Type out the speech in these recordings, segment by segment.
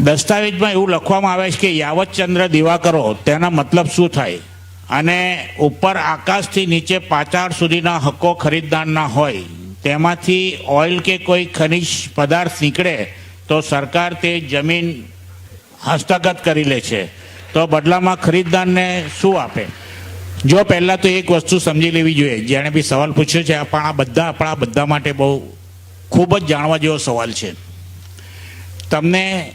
દસ્તાવેજમાં એવું લખવામાં આવે છે કે યાવતચંદ્ર દિવાકરો, તેના મતલબ શું થાય? અને ઉપર આકાશથી નીચે પાતાળ સુધીના હક્કો ખરીદદારના હોય, તેમાંથી ઓઇલ કે કોઈ ખનિજ પદાર્થ નીકળે, તો સરકાર તે જમીન હસ્તગત કરી લે છે. તો બદલામાં ખરીદદારને શું આપે? જો પહેલાં તો એક વસ્તુ સમજી લેવી જોઈએ, જેણે બી સવાલ પૂછ્યો છે, પણ આ બધા આપણા બધા માટે બહુ ખૂબ જ જાણવા જેવો સવાલ છે. તમને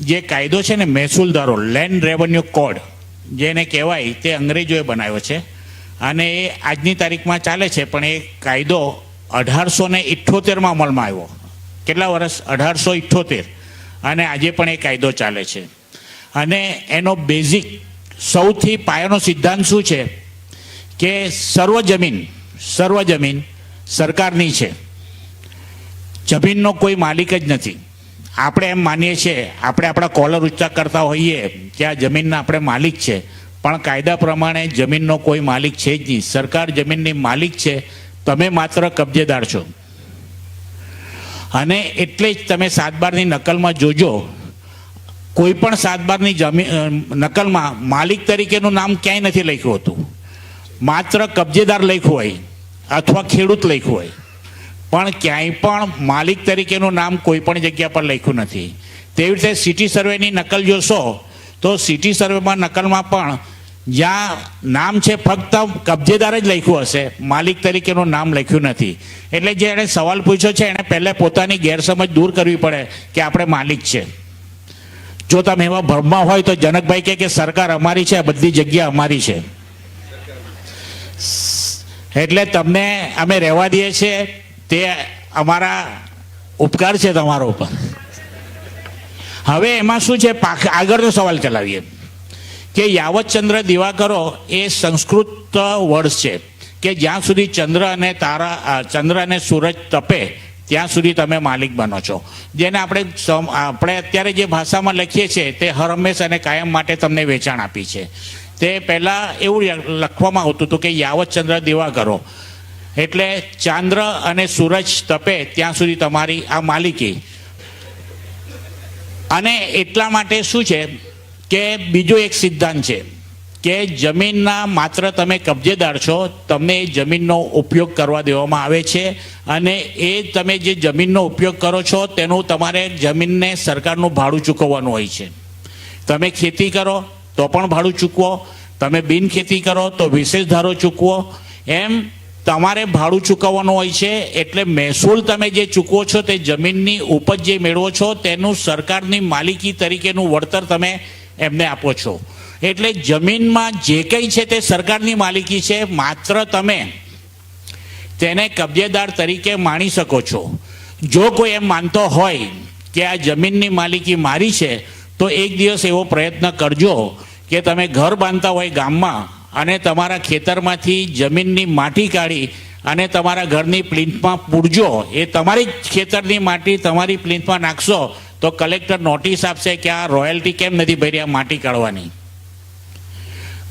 જે કાયદો છે ને મહેસૂલદારો લેન્ડ રેવન્યુ કોડ જેને કહેવાય તે અંગ્રેજોએ બનાવ્યો છે. અને એ આજની તારીખમાં ચાલે છે, પણ એ કાયદો અઢારસો ને ઇઠ્ઠોતેરમાં અમલમાં આવ્યો. કેટલા વર્ષ? અઢારસો ઇઠ્ઠોતેર અને આજે પણ એ કાયદો ચાલે છે. અને એનો બેઝિક સૌથી પાયાનો સિદ્ધાંત શું છે? કે સર્વ જમીન સર્વ જમીન સરકારની છે. જમીનનો કોઈ માલિક જ નથી. આપણે એમ માનીએ છીએ, આપણે આપણા કોલર ઊંચા કરતા હોઈએ કે આ જમીનના આપણે માલિક છે. પણ કાયદા પ્રમાણે જમીનનો કોઈ માલિક છે જ નહીં. સરકાર જમીનની માલિક છે, તમે માત્ર કબજેદાર છો. અને એટલે જ તમે સાતબારની નકલમાં જોજો, કોઈ પણ સાતબારની જમીન નકલમાં માલિક તરીકેનું નામ ક્યાંય નથી લખ્યું હતું. માત્ર કબજેદાર લખ્યું હોય, અથવા ખેડૂત લખ્યું હોય. પણ ક્યાંય પણ માલિક તરીકેનું નામ કોઈ પણ જગ્યા પર લખ્યું નથી. તેવી રીતે સિટી સર્વેની નકલ જોશો, તો સિટી સર્વેમાં નકલમાં પણ જ્યાં નામ છે ફક્ત કબજેદાર જ લખ્યું હશે, માલિક તરીકેનું નામ લખ્યું નથી. એટલે જે એણે સવાલ પૂછ્યો છે, એણે પહેલાં પોતાની ગેરસમજ દૂર કરવી પડે કે આપણે માલિક છે. જો તમે એવા ભ્રમમાં હોય તો જનકભાઈ કહે કે સરકાર અમારી છે બધી જગ્યા અમારી છે. એટલે તમને અમે રહેવા દઈએ છીએ તે અમારા ઉપકાર છે તમારો ઉપર. હવે એમાં શું છે? આગળનો સવાલ ચલાવીએ. કે યાવતચંદ્ર દિવાકરો એ સંસ્કૃત વર્ષ છે. કે જ્યાં સુધી ચંદ્ર અને તારા ચંદ્ર અને સૂરજ તપે, ત્યાં સુધી તમે માલિક બનો છો. જેને આપણે આપણે અત્યારે જે ભાષામાં લખીએ છીએ, તે હર હંમેશ અને કાયમ માટે તમને વેચાણ આપી છે. તે પહેલાં એવું લખવામાં આવતું હતું કે યાવતચંદ્ર દિવાકરો એટલે ચાંદ્ર અને સૂરજ તપે ત્યાં સુધી તમારી આ માલિકી. અને એટલા માટે શું છે કે બીજો એક સિદ્ધાંત છે કે જમીનના માત્ર તમે કબજેદાર છો, તમને એ જમીનનો ઉપયોગ કરવા દેવામાં આવે છે અને એ તમે જે જમીનનો ઉપયોગ કરો છો તેનું તમારે જમીનને સરકારનું ભાડું ચૂકવવાનું હોય છે. તમે ખેતી કરો તો પણ ભાડું ચૂકવો, તમે બિન ખેતી કરો તો વિશેષ ધારો ચૂકવો. એમ તમારે ભાડું ચૂકવવાનું હોય છે, એટલે મહેસૂલ તમે જે ચૂકવો છો તે જમીનની ઉપજ જે મેળવો છો, તેનું સરકારની માલિકી તરીકેનું વળતર તમે એમને આપો છો. એટલે જમીનમાં જે કંઈ છે તે સરકારની માલિકી છે, માત્ર તમે તેને કબજેદાર તરીકે માણી શકો છો. જો કોઈ એમ માનતો હોય કે આ જમીનની માલિકી મારી છે, તો એક દિવસ એવો પ્રયત્ન કરજો કે તમે ઘર બાંધતા હોય ગામમાં અને તમારા ખેતરમાંથી જમીનની માટી કાઢી અને તમારા ઘરની પ્લિન્થમાં પૂરજો, એ તમારી જ ખેતરની માટી તમારી પ્લિન્થમાં નાખશો, તો કલેક્ટર નોટિસ આપશે કે આ રોયલ્ટી કેમ નથી ભરી, આ માટી કાઢવાની.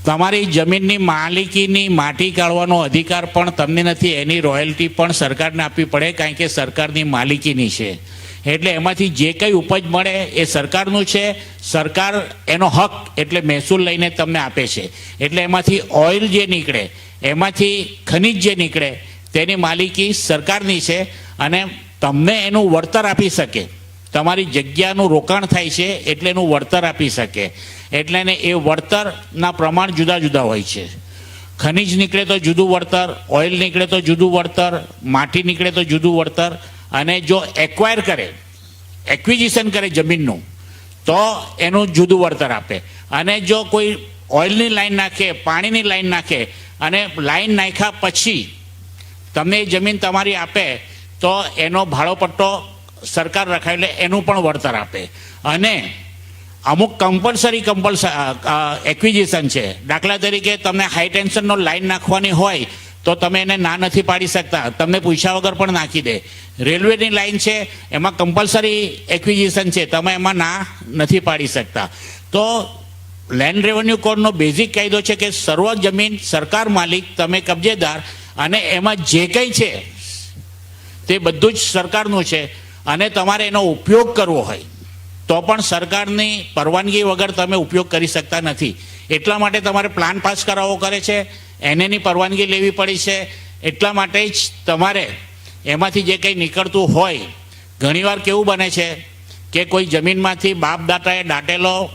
તમારી જમીનની માલિકીની માટી કાઢવાનો અધિકાર પણ તમને નથી, એની રોયલ્ટી પણ સરકારને આપવી પડે, કારણ કે સરકારની માલિકીની છે. એટલે એમાંથી જે કંઈ ઉપજ મળે એ સરકારનું છે. સરકાર એનો હક એટલે મહેસૂલ લઈને તમને આપે છે. એટલે એમાંથી ઓઇલ જે નીકળે, એમાંથી ખનિજ જે નીકળે, તેની માલિકી સરકારની છે અને તમને એનું વળતર આપી શકે. તમારી જગ્યાનું રોકાણ થાય છે એટલે એનું વળતર આપી શકે. એટલે એને એ વળતરના પ્રમાણ જુદા જુદા હોય છે. ખનિજ નીકળે તો જુદું વળતર, ઓઇલ નીકળે તો જુદું વળતર, માટી નીકળે તો જુદું વળતર અને જો એક્વાયર કરે એક્વિઝિશન કરે જમીનનું, તો એનું જુદું વળતર આપે. અને જો કોઈ ઓઇલની લાઈન નાખે, પાણીની લાઈન નાખે, અને લાઈન નાખ્યા પછી તમને જમીન તમારી આપે, તો એનો ભાડો પટ્ટો સરકાર રખાય એટલે એનું પણ વળતર આપે. અને અમુક કમ્પલસરી કમ્પલસ એક્વિઝિશન છે. દાખલા તરીકે તમને હાઈ ટેન્શનનો લાઈન નાખવાની હોય તો તમે એને ના નથી પાડી શકતા. તમને પૂછ્યા વગર પણ નાખી દે. રેલવેની લાઈન છે, એમાં કમ્પલસરી એક્વિઝિશન છે, તમે એમાં ના નથી પાડી શકતા. તો લેન્ડ રેવન્યુ કોડનો બેઝિક કાયદો છે કે સર્વ જમીન સરકાર માલિક, તમે કબજેદાર અને એમાં જે કંઈ છે, તે બધું જ સરકારનું છે અને તમારે એનો ઉપયોગ કરવો હોય. તો પણ સરકારની પરવાનગી વગર તમે ઉપયોગ કરી શકતા નથી. એટલા માટે તમારે પ્લાન પાસ કરાવવો કરે છે. એનેની પરવાનગી લેવી પડી છે. એટલા માટે જ તમારે એમાંથી જે કંઈ નીકળતું હોય, ઘણીવાર કેવું બને છે કે કોઈ જમીનમાંથી બાપ દાતાએ દાટેલો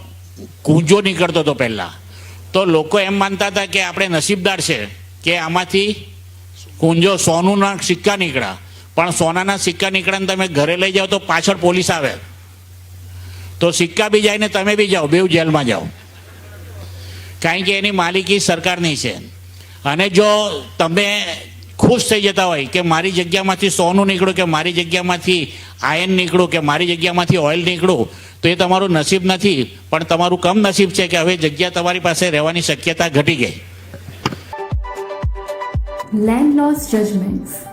કૂંજો નીકળતો હતો પહેલાં. તો લોકો એમ માનતા હતા કે આપણે નસીબદાર છે કે આમાંથી કુંજો સોનુના સિક્કા નીકળ્યા. પણ સોનાના સિક્કા નીકળે તમે ઘરે લઈ જાઓ તો પાછળ પોલીસ આવે. તો સિક્કા બી જાય ને તમે બી જાઓ બેવ જેલમાં જાઓ. કારણ કે એની માલિકી સરકારની છે. અને જો તમે ખુશ થઈ જતા હોય કે મારી જગ્યામાંથી સોનું નીકળ્યું કે મારી જગ્યામાંથી આયન નીકળ્યું કે મારી જગ્યામાંથી ઓઇલ નીકળ્યું, તો એ તમારું નસીબ નથી. પણ તમારું કમ નસીબ છે કે હવે જગ્યા તમારી પાસે રહેવાની શક્યતા ઘટી ગઈ. Land loss Judgments.